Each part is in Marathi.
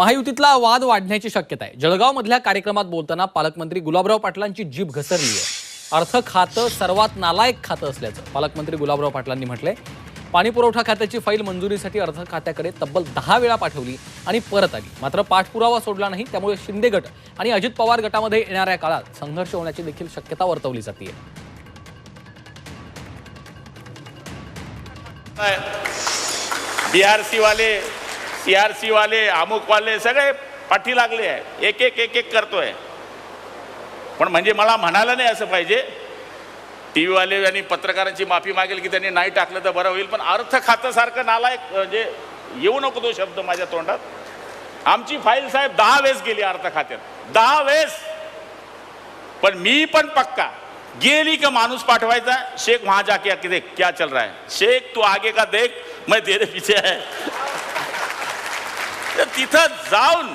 महायुतीतला वाद वाढण्याची शक्यता आहे. जळगावमधल्या कार्यक्रमात बोलताना पालकमंत्री गुलाबराव पाटलांची जीभ घसरली आहे. अर्थ खातं सर्वात नालायक खातं असल्याचं पालकमंत्री गुलाबराव पाटलांनी म्हटलंय. पाणीपुरवठा खात्याची फाईल मंजुरीसाठी अर्थ खात्याकडे तब्बल दहा वेळा पाठवली आणि परत आली. मात्र पाठपुरावा सोडला नाही त्यामुळे शिंदे गट आणि अजित पवार गटामध्ये येणाऱ्या काळात संघर्ष होण्याची देखील शक्यता वर्तवली जाते. बीआरसी वाले सी वाले अमुक वाले सगळे पाठी लागले आहे. एक एक एक एक करतोय. पण म्हणजे मला म्हणायला नाही असं पाहिजे. टी व्हीवाले आणि पत्रकारांची माफी मागेल की त्यांनी नाही टाकलं तर बरं होईल पण अर्थ खातं सारखं नालायक म्हणजे येऊ नको तो शब्द माझ्या तोंडात. आमची फाईल साहेब दहा वेळेस गेली अर्थ खात्यात. दहा वेळेस. पण मी पण पक्का गेली का माणूस पाठवायचा? शेख वहां जाके आके देख क्या चल रहा है? शेख तू आगे का देख? मैं तेरे पीछे है. तर तिथं जाऊन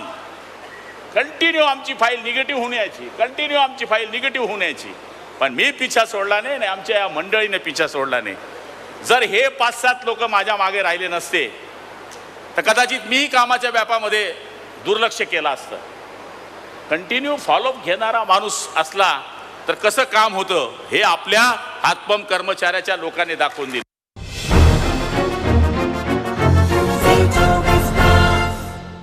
कंटिन्यू आमची फाईल निगेटिव्ह होऊन यायची. कंटिन्यू आमची फाईल निगेटिव्ह होऊन यायची. पण मी पिछा सोडला नाही आणि आमच्या या मंडळीने पिछा सोडला नाही. जर हे पाच सात लोक माझ्या मागे राहिले नसते तर कदाचित मी कामाच्या व्यापामध्ये दुर्लक्ष केलं असतं. कंटिन्यू फॉलोअप घेणारा माणूस असला तर कसं काम होतं हे आपल्या हातपंप कर्मचाऱ्याच्या लोकांनी दाखवून दिलं.